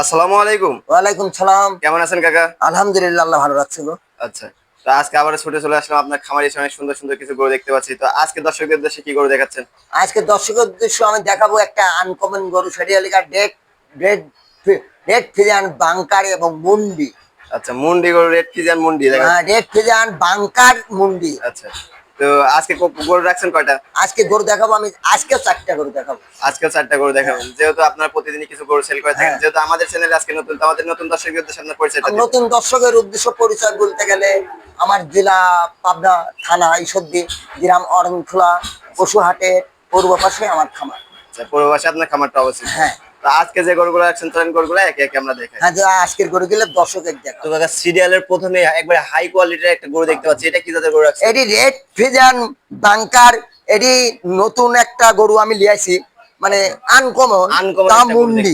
আসসালামু আলাইকুম। ওয়ালাইকুম সালাম। কেমন আছেন কাকা? আলহামদুলিল্লাহ আল্লাহ ভালো রাখছিল আচ্ছা তো আজকে আবার ছুটে চলে আসলাম আপনার খামারে অনেক সুন্দর সুন্দর কিছু গরু দেখতে পাচ্ছি। তো আজকে দর্শকদের উদ্দেশ্যে কি গরু দেখাচ্ছেন? আজকে দর্শকের উদ্দেশ্য আমি দেখাবো একটা আনকমন গরু সেরিয়ালিকার ডেট রেড রেড ফিজান বাংকার এবং মুন্ডি। আচ্ছা মুন্ডি গরু রেড ফিজিয়ান মুন্ডি দেখা রেড ফিজান বাংকার মুন্ডি। আচ্ছা। তো আজকে গরু রাখছেন কয়টা আজকে গরু দেখাবো আমি আজকে চারটা গরু দেখাবো আজকে চারটা গরু দেখাবেন যেহেতু আপনার প্রতিদিনই কিছু গরু সেল করে থাকেন হ্যাঁ। যেহেতু আমাদের চ্যানেলে আজকে নতুন আমাদের নতুন দর্শকদের উদ্দেশ্যে আপনার দিন। নতুন দর্শকের উদ্দেশ্য পরিচয় বলতে গেলে আমার জেলা পাবনা থানা ঈশ্বরদী গ্রাম অরণখোলা পশুহাটের পূর্ব পাশে আমার খামার আচ্ছা পূর্ববাসে আপনার খামারটা অবস্থিত হ্যাঁ। আজকে যে গরুগুলো রাখছেন চলেন গরুগুলো একে একে আমরা দেখাই। হ্যাঁ আজকের গরু গেলে দর্শকের দেখা তো কাকা সিরিয়ালের প্রথমে একবারে হাই কোয়ালিটির একটা গরু দেখতে পাচ্ছি। এটা কি জাতের গরু রাখছেন এটি রেড ফিজান বাংকার এটি নতুন একটা গরু আমি লিয়াইছি মানে আনকমন তা মুন্ডি।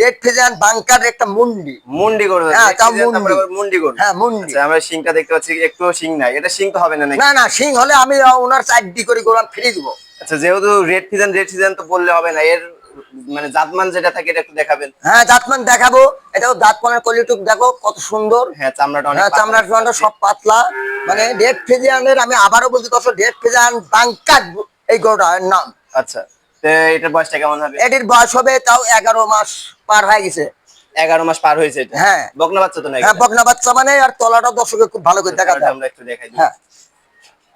রেড ফিজান বাংকার একটা মুন্ডি। মুন্ডি গরু হ্যাঁ, তা মুন্ডি। মুন্ডি গরু। হ্যাঁ, মুন্ডি। আচ্ছা, আমরা শিংটা দেখতে পাচ্ছি একটু শিং নাই। এটা শিং তো হবে না না না সিং হলে আমি ওনার চারটি করে গরু আমি ফিরে দিব। আচ্ছা যেহেতু রেড ফিজান রেড সিজন তো বললে হবে না এর মানে জাতমান যেটা থাকে এটা একটু দেখাবেন। হ্যাঁ দাঁতমান দেখাবো। এটাও দাঁতমানের কোয়ালিটি দেখো কত সুন্দর। হ্যাঁ চামড়াটা অনেক হ্যাঁ। চামড়ার জোয়ানটা সব পাতলা। মানে রেড ফিজিয়ানের আমি আবারও বলছি দর্শক রেড ফিজিয়ান বাংকার এই গরুটার নাম। আচ্ছা তো এটার বয়সটা কেমন হবে? এটির বয়স হবে তাও এগারো মাস পার হয়ে গেছে। এগারো মাস পার হয়েছে হ্যাঁ। বকনা বাচ্চা তো নাকি হ্যাঁ বকনা বাচ্চা মানে আর তলাটা দর্শকে খুব ভালো করে দেখা আমরা একটু দেখাই দিই। হ্যাঁ।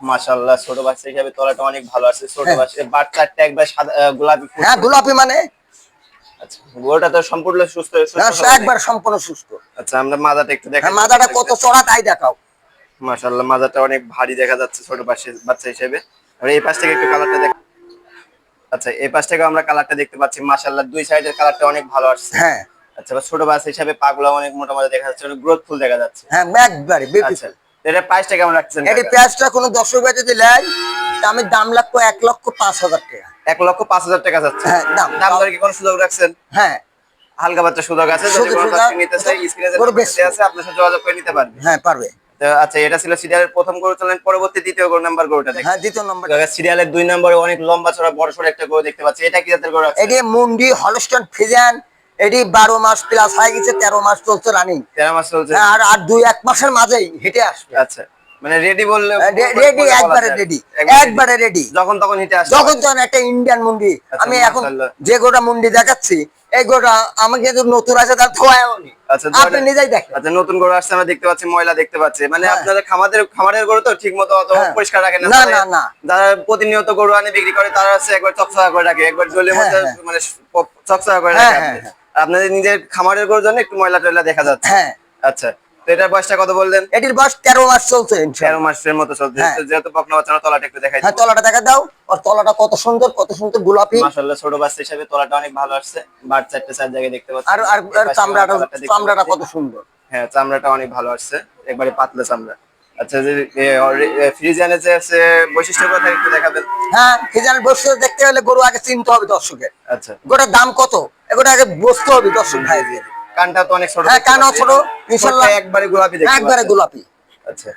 মাশাআল্লাহ ছোট বাচ্চা হিসাবে তলাটা অনেক ভালো আছে। ছোট হ্যাঁ। বাচ্চা বাচ্চাটা একবার সাদা গোলাপি হ্যাঁ গোলাপি মানে? আচ্ছা তো সম্পূর্ণ সুস্থ সুস্থ একবার সম্পূর্ণ সুস্থ। আচ্ছা আমরা মাদাটা একটু দেখাই। হ্যাঁ মাথাটা কত চড়া তাই দেখাও। মাশাআল্লাহ মাদাটা অনেক ভারী দেখা যাচ্ছে ছোট বাচ্চা বাচ্চা হিসেবে। আর এই পাশ থেকে একটু কালারটা দেখ আচ্ছা এই পাশ থেকে আমরা কালারটা দেখতে পাচ্ছি। মাশাআল্লাহ দুই সাইডের কালারটা অনেক ভালো আসছে। হ্যাঁ। আচ্ছা ছোট বাচ্চা হিসাবে পাগুলো অনেক মোটামুটি দেখা যাচ্ছে অনেক গ্রোথফুল দেখা যাচ্ছে। হ্যাঁ একবারে বিউটিফুল এটা প্রাইসটা কেমন রাখছেন এটি? পেঁয়াজটা কোনো দর্শক ভাই যদি নেয় আমি দাম লাগবো এক লক্ষ পাঁচ হাজার টাকা। এক লক্ষ পাঁচ হাজার টাকা যাচ্ছে। হ্যাঁ, দাম। দাম দরে কি কোনো সুযোগ রাখছেন? হ্যাঁ। হালকা বাচ্চা সুযোগ আছে যদি কোনো দর্শক নিতে চাই স্ক্রিনে যে গরু নাম্বার বেশি। দেয়া আছে আপনার সাথে যোগাযোগ করে নিতে পারবে। হ্যাঁ পারবে। আচ্ছা এটা ছিল সিরিয়ালের প্রথম গরু। চলেন পরবর্তী দ্বিতীয় গরু নাম্বার গরুটা হ্যাঁ দ্বিতীয় নম্বর সিরিয়ালের দুই নম্বরে অনেক লম্বা চড়া বড় সড়ো একটা গরু দেখতে পাচ্ছি। এটা কি জাতের গরু আছে? এটি মুন্ডি হলস্টন ফিজান এটি বারো মাস প্লাস হয়ে গেছে তেরো মাস চলছে রানিং তেরো মাস চলছে। আর আর দুই এক মাসের মাঝেই হেঁটে আসবে। আচ্ছা মানে রেডি বললে রেডি একবারে রেডি একবারে রেডি যখন তখন হিটে আসে যখন তখন একটা ইন্ডিয়ান মুন্ডি। আচ্ছা, আমি এখন যে গোটা মুন্ডি দেখাচ্ছি এই গোটা আমাকে যদি নতুন আছে তার আচ্ছা আপনি নিজেই দেখেন। আচ্ছা নতুন গরু আসছে আমরা দেখতে পাচ্ছি ময়লা দেখতে পাচ্ছি। মানে হ্যাঁ। আপনাদের খামারের খামারের গরু তো ঠিক মতো অত হ্যাঁ। পরিষ্কার রাখেন না, না, না। যারা প্রতিনিয়ত গরু আনে বিক্রি করে তারা হচ্ছে একবার চকচকা করে রাখে একবার জলের হ্যাঁ, মধ্যে হ্যাঁ। মানে চকচকা করে হ্যাঁ, রাখে হ্যাঁ। আপনাদের নিজের খামারের গরুর জন্য একটু ময়লা টয়লা দেখা যাচ্ছে। হ্যাঁ। আচ্ছা তো এটার বয়সটা কত বললেন? এটির বয়স তেরো মাস চলছে তেরো মাসের মতো চলছে। হ্যাঁ। যেহেতু বকনা বাচ্চা তলাটা একটু দেখাই হ্যাঁ তলাটা দেখা দাও। আর তলাটা কত সুন্দর কত সুন্দর গোলাপি। মাশাআল্লাহ ছোট বাচ্চা হিসেবে তলাটা অনেক ভালো আসছে। বার চারটে চার জায়গায় দেখতে পাচ্ছি। আর আর চামড়াটা চামড়াটা কত সুন্দর। হ্যাঁ চামড়াটা অনেক ভালো আসছে। একবারে পাতলা চামড়া। আচ্ছা যে ফ্রিজিয়ানের যে আছে বৈশিষ্ট্য কথা একটু দেখাবেন। হ্যাঁ ফিজান বসে দেখতে হলে গরু আগে চিনতে হবে দর্শকের। আচ্ছা। গোটার দাম কত? এগুলো আগে বসতে হবে দর্শক ভাই কানটা তো অনেক ছোট হ্যাঁ, কানও ছোট, ইনশাল্লাহ। ঠোঁটটা একবারে গোলাপি দেখতে একবারে গোলাপি। আচ্ছা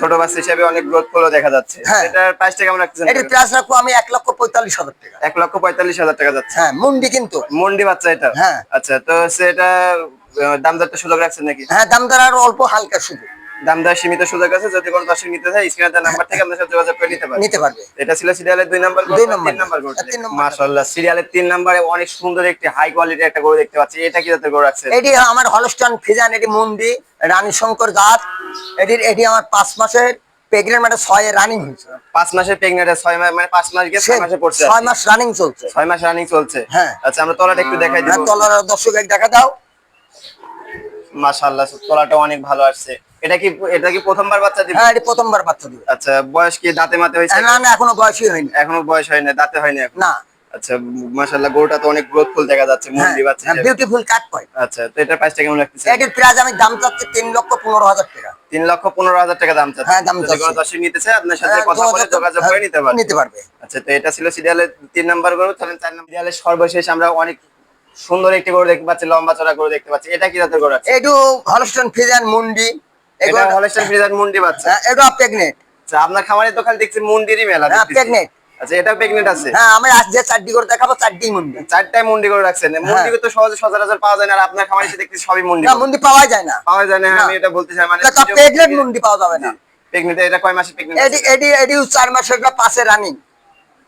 ছোট বাচ্চা হিসেবে অনেক গ্রোথ ফুলও দেখা যাচ্ছে। হ্যাঁ। এটার প্রাইসটা কেমন রাখছেন এটির প্রাইস রাখব আমি এক লক্ষ পঁয়তাল্লিশ হাজার টাকা। এক লক্ষ পঁয়তাল্লিশ হাজার টাকা যাচ্ছে। হ্যাঁ মুন্ডি কিন্তু। মন্ডি বাচ্চা এটা? হ্যাঁ। আচ্ছা তো সেটা দাম দরটা সুযোগ রাখছেন নাকি? হ্যাঁ দাম দর আর অল্প হালকা শুধু দাম দেওয়ার সীমিত সুযোগ আছে যদি কোনো দর্শক নিতে চায় স্ক্রিনের নাম্বার থেকে আপনার সাথে যোগাযোগ করে নিতে পারেন নিতে পারবে। এটা ছিল সিরিয়ালের দুই নাম্বার দুই নাম্বার। তিন নাম্বার গরু হ্যাঁ, মাশাআল্লাহ সিরিয়ালের তিন নাম্বারে অনেক সুন্দর একটি হাই কোয়ালিটির একটা গরু দেখতে পাচ্ছি। এটা কি জাতের গরু রাখছে এটি আমার হলস্টন ফিজান এটি মুন্ডি রানী শঙ্কর জাত। এটির এটি আমার পাঁচ মাসের প্রেগনেন্ট মানে ছয় রানিং হয়েছে। পাঁচ মাসের প্রেগনেন্ট ছয় মাস মানে পাঁচ মাস গিয়ে ছয় মাসে পড়ছে ছয় মাস রানিং চলছে। ছয় মাস রানিং চলছে। হ্যাঁ। আচ্ছা আমরা তলাটা একটু দেখাই হ্যাঁ, দিব তলার দর্শক এক দেখা দাও। মাশাআল্লাহ তলাটা অনেক ভালো আসছে। এটা কি এটা কি প্রথমবার বাচ্চা দিবে? হ্যাঁ এটি প্রথমবার বাচ্চা দিবে। আচ্ছা বয়স কি দাঁতে মাতে হয়েছে? হ্যাঁ, না না এখনও বয়সই হয়নি। এখনও বয়স হয় না দাঁতে হয়নি এখন? না। আচ্ছা মাশাআল্লাহ গরুটা তো অনেক গ্রোথফুল দেখা যাচ্ছে হ্যাঁ মুন্ডি বাচ্চা হিসেবে। বিউটিফুল কাট পয়েন্ট আচ্ছা তো এটার প্রাইসটা কেমন রাখতেছে এটির প্রাইস আমি দাম চাচ্ছি তিন লক্ষ পনেরো হাজার টাকা। তিন লক্ষ পনেরো হাজার টাকা দাম চাচ্ছে হ্যাঁ, দাম চাচ্ছে। কোনো দর্শক নিতে আপনার সাথে হ্যাঁ, কথা বলে যোগাযোগ- করে হ্যাঁ, নিতে পারবে। নিতে পারবে। আচ্ছা তো এটা ছিল সিরিয়ালের তিন নাম্বার গরু তাহলে চার নাম্বার সিরিয়ালের সর্বশেষ আমরা অনেক সুন্দর একটি গরু দেখতে পাচ্ছি লম্বা চড়া গরু দেখতে পাচ্ছি। এটা কি জাতের গরু আছে? এটু হলস্টন ফিজান মুন্ডি। এটা হলস্টাইন ফ্রিজার মুন্ডি বাচ্চা। এটা প্রেগনেন্ট। আচ্ছা আপনার খামারে তো খালি দেখছি মুন্ডিরই মেলা হ্যাঁ। প্রেগনেন্ট। আচ্ছা প্রেগনেন্ট আছে? হ্যাঁ আমি আজ যে চারটি করে দেখাবো চারটি মুন্ডি। চারটায় মুন্ডি করে রাখছেন। মুন্ডি তো সহজে সচরাচর পাওয়া যায় না আর আপনার খামারে এসে দেখতেছি সবই মুন্ডি। না মুন্ডি পাওয়া যায় না। পাওয়া যায় না। আমি এটা বলতে চাই মানে প্রেগনেন্ট মুন্ডি পাওয়া যাবে না। প্রেগনেন্ট এটা কয় মাসে প্রেগনেন্ট এডি এডি এডি চার মাসের একটা পাশে রানিং।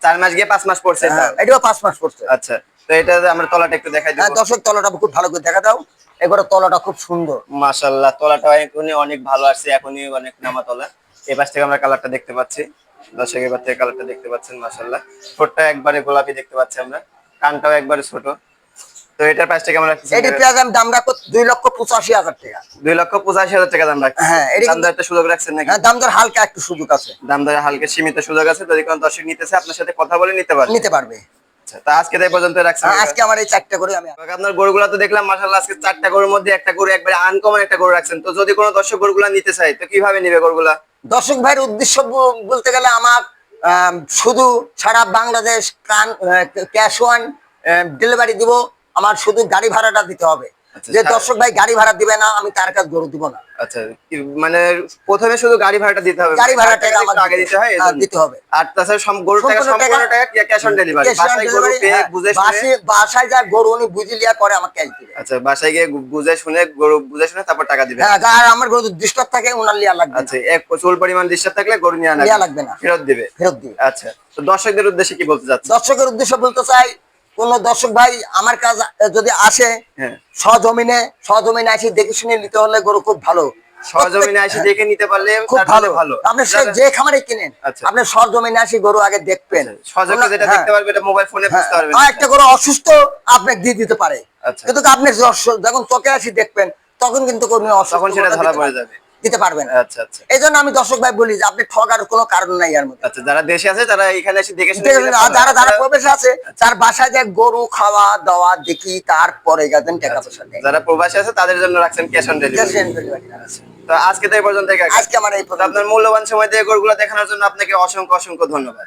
চার মাস গিয়ে পাঁচ মাস পড়ছে এটা এটিও পাঁচ মাস করছে আচ্ছা। তো এটা আমরা তলাটা একটু দেখাই হ্যাঁ দর্শক তলাটা খুব ভালো করে দেখা দাও। এবারে তলাটা খুব সুন্দর। মাশাআল্লাহ তলাটা এখনই অনেক ভালো আসছে এখনই অনেক নামা তলা। এই পাশ থেকে আমরা কালারটা দেখতে পাচ্ছি। দর্শক এবার থেকে কালারটা দেখতে পাচ্ছেন মাশাআল্লাহ। ঠোঁটটা একবারে গোলাপি দেখতে পাচ্ছি আমরা। কানটাও একবারে ছোট। তো এটার পাশ থেকে আমরা এটি পেঁয়াজ আমি দাম রাখব দুই লক্ষ পঁচাশি হাজার টাকা। দুই লক্ষ পঁচাশি হাজার টাকা দাম হ্যাঁ, দাম দর একটা সুযোগ রাখছেন নাকি? হ্যাঁ দাম দর হালকা একটু সুযোগ আছে। দাম দরে হালকা সীমিত সুযোগ আছে। যদি কোনো দর্শক নিতেছে আপনার সাথে কথা বলে নিতে পারবে। নিতে পারবে। আচ্ছা তা আজকে তাই পর্যন্ত রাখছেন আজকে আমার এই চারটে করে আমি আপনার গরুগুলা তো দেখলাম মাশাআল্লাহ আজকে চারটা গরুর মধ্যে একটা গরু একবারে আনকমন একটা গরু রাখছেন। তো যদি কোনো দর্শক গরুগুলা নিতে চাই তো কীভাবে নেবে গরুগুলা? দর্শক ভাইয়ের উদ্দেশ্য বলতে গেলে আমার আম, শুধু সারা বাংলাদেশ ক্যাশ অন ডেলিভারি দিব আমার শুধু গাড়ি ভাড়াটা দিতে হবে। যে দর্শক ভাই গাড়ি ভাড়া দিবে না আমি তার কাছে গরু দিব না। আচ্ছা মানে প্রথমে শুধু গাড়ি ভাড়াটা দিতে হবে? গাড়ি ভাড়াটা টাকাটা আগে দিতে হয় দিতে হবে। আর তাছাড়া সম গরুর টাকা সম্পূর্ণ টাকা- টাকা ক্যাশ অন ডেলিভারি বাসায় গরু পেয়ে হ্যাঁ, বুঝে শুনে বাসায় যা গরু উনি বুঝে লিয়া করে আমার ক্যাশ দিবে। আচ্ছা বাসায় গিয়ে বুঝে শুনে গরু বুঝে শুনে তারপর টাকা দিবে। হ্যাঁ আর আমার গরু ডিস্টার্ব থাকে ওনার লিয়া লাগবে আচ্ছা এক প্রচুর পরিমাণ ডিস্টার্ব থাকলে গরু নিয়ে আনা লাগবে না। ফেরত দিবে। ফেরত দিবে। আচ্ছা তো দর্শকদের উদ্দেশ্যে কি বলতে চাচ্ছেন? দর্শকের উদ্দেশ্যে বলতে চাই কোন দর্শক ভাই আমার কাজ যদি আসে হ্যাঁ। সজমিনে সজমিনে আসি দেখে শুনে নিতে হলে গরু খুব ভালো। সহজমিনে এসে দেখে নিতে পারলে খুব ভালো। ভালো। আপনি যে খামারে কিনেন আচ্ছা। আপনি সরজমিনে আসি গরু আগে দেখবেন। যেটা হ্যাঁ, দেখতে পারবে এটা মোবাইল ফোনে হ্যাঁ, বুঝতে পারবে আর একটা গরু অসুস্থ আপনাকে দিয়ে দিতে পারে। আচ্ছা। কিন্তু আপনি যখন চোখে আসি দেখবেন তখন কিন্তু কোনো অসুস্থ তখন সেটা গরুটা ধরা পড়ে যাবে। দিতে পারবেন। আচ্ছা আচ্ছা। এই জন্য আমি দর্শক ভাই বলি যে আপনি ঠগার কোনো কারণ নাই এর মধ্যে। আচ্ছা যারা দেশে আছে তারা এখানে এসে দেখে। যারা যারা প্রবেশ আছে তার বাসায় যে গরু খাওয়া দাওয়া দেখি তারপরে গেছেন টাকা পয়সা দেয় যারা প্রবাসী আছে তাদের জন্য রাখছেন ক্যাশ অন ডেলিভারি। তো আজকে তো এই পর্যন্ত আজকে আমার এই আপনার মূল্যবান সময় দিয়ে গরুগুলো দেখানোর জন্য আপনাকে অসংখ্য অসংখ্য ধন্যবাদ।